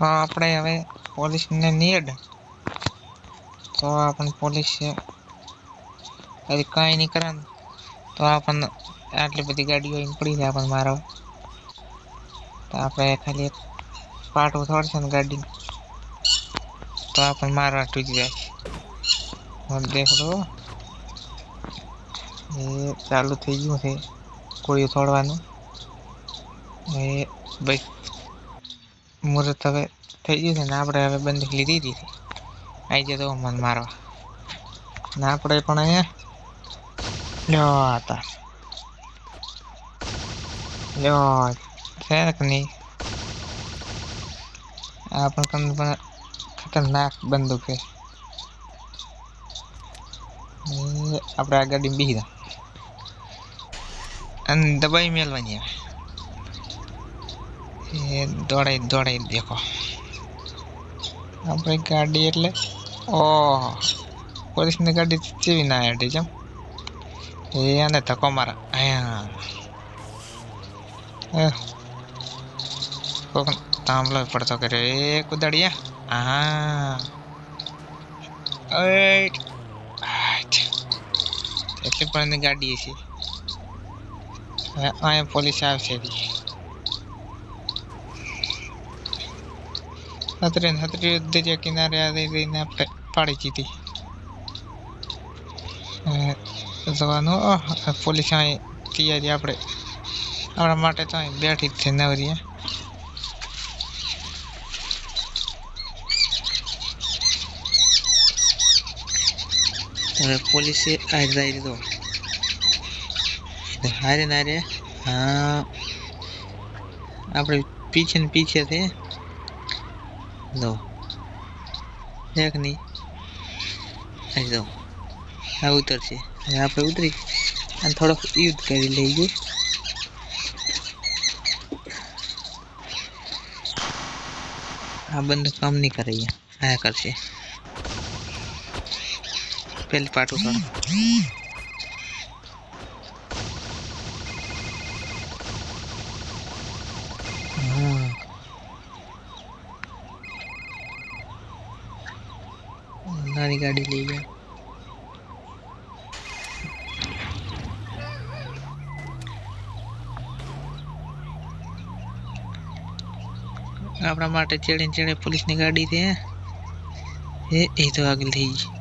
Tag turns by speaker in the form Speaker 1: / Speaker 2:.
Speaker 1: આપણે હવે પોલીસને નીડ તો આપણને પોલીસ હજી કાંઈ નહીં કરે તો આપણને આટલી બધી ગાડીઓ એમ પડી જાય આપણને મારવા તો આપણે ખાલી એક પાટું થોડશે ને ગાડી તો આપણને મારવા તૂટી જાય. દેખો એ ચાલુ થઈ ગયું છે, કોળિયું થોડવાનું એ ભાઈ મુહૂર્ત હવે થઈ ગયું છે ને આપણે હવે બંદૂક લીધી હતી આવી જતો મન મારવા ને આપણે પણ અહીંયા લ્યો હતા લ્યો છે ને કે નહીં આ પણ કન પણ ખતરનાક બંદૂક છે એ આપણે આ ગાડીમાં બેસી જા અને દબાઈ મેલવાની હવે એ દોડાઈ દોડાઈ દેખો. આપણી ગાડી એટલે, ઓહો. પોલીસની ગાડી જેવી ના હેઠી જેમ એ આને ધક્કો મારા. અહીંયા કોક તાંબલો પડતો કર્યો. એ કુદાડીયા હા. એટલી પણ એની ગાડી છે. અહીંયા પોલીસ આવશે રી હતરે દરિયા કિનારે આ રહીને આપણે પાડી દીધી. જવાનું પોલીસ અહીં તૈયારી આપણે. આપણા માટે તો અહીં બેઠી જ છે નવરીએ હવે પોલીસે આ જાય દીધો હારે નારે હા. આપણે પીછે ને પીછે છે એક નહીં અહીં જો આ ઉતરશે આપણે ઉતરી અને થોડોક યુદ્ધ કરી લઈએ આ બંધ કામ નહીં કરે અહીંયા કરશે પેલી પાટું કરો હા નાની ગાડી લઈ ગયા આપણા માટે ચેડે ને ચેડે પોલીસની ગાડી છે એ એ તો આગળ થઈ ગઈ